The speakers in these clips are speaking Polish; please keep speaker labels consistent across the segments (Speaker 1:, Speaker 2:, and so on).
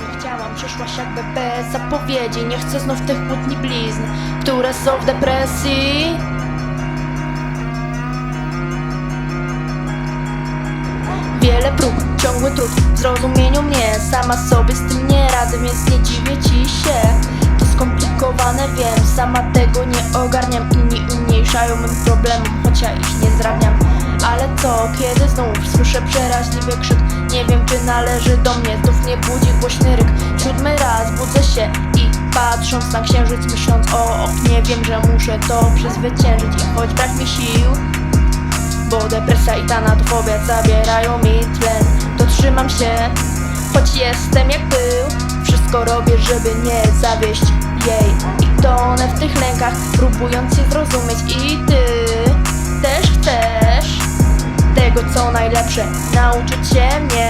Speaker 1: Nie chciałam, przyszłaś jakby bez zapowiedzi. Nie chcę znów tych kłótni blizn Które są w depresji. Wiele prób, ciągły trud w zrozumieniu mnie. Sama sobie z tym nie radzę, więc nie dziwię ci się. To skomplikowane, wiem, sama tego nie ogarniam Inni umniejszają mym problemom, choć ja ich nie co, kiedy znów słyszę przeraźliwy krzyk Nie wiem, czy należy do mnie, znów mnie budzi głośny ryk. Siódmy raz budzę się i patrząc na księżyc Myśląc o oknie, wiem, że muszę to przezwyciężyć. I choć brak mi sił bo depresja i tanatofobia zabierają mi tlen To trzymam się, choć jestem jak pył Wszystko robię, żeby nie zawieść jej. I tonę w tych lękach, próbując się zrozumieć. I ty tego co najlepsze. Nauczyć się mnie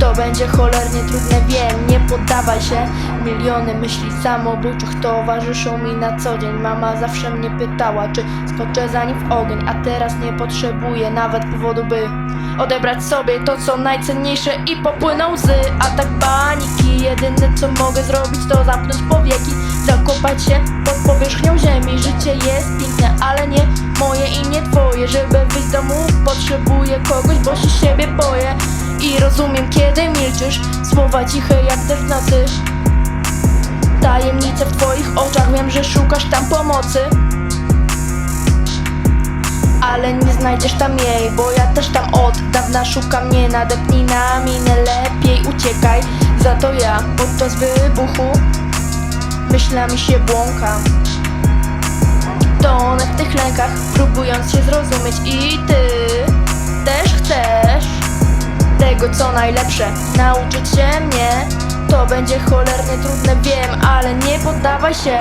Speaker 1: to będzie cholernie trudne, wiem, nie poddawaj się. Miliony myśli samobójczych towarzyszą mi na co dzień. Mama zawsze mnie pytała, czy skoczę za nim w ogień A teraz nie potrzebuję nawet powodu, by Odebrać sobie to co najcenniejsze i popłyną łzy Atak paniki, jedyne co mogę zrobić to zamknąć powieki Zakopać się pod powierzchnią ziemi. Życie jest piękne, ale nie moje i nie twoje. Żeby wyjść z domu potrzebuję kogoś, bo się siebie boję. I rozumiem kiedy milczysz. Słowa ciche jak deszcz w nocy. Tajemnice w twoich oczach Wiem, że szukasz tam pomocy. Ale nie znajdziesz tam jej, bo ja też tam od dawna szukam. Nie nadepnij na minę, lepiej uciekaj. Za to ja podczas wybuchu myślami się błąkam Lękach, próbując się zrozumieć. I ty też chcesz tego co najlepsze Nauczyć się mnie, to będzie cholernie trudne wiem Ale nie poddawaj się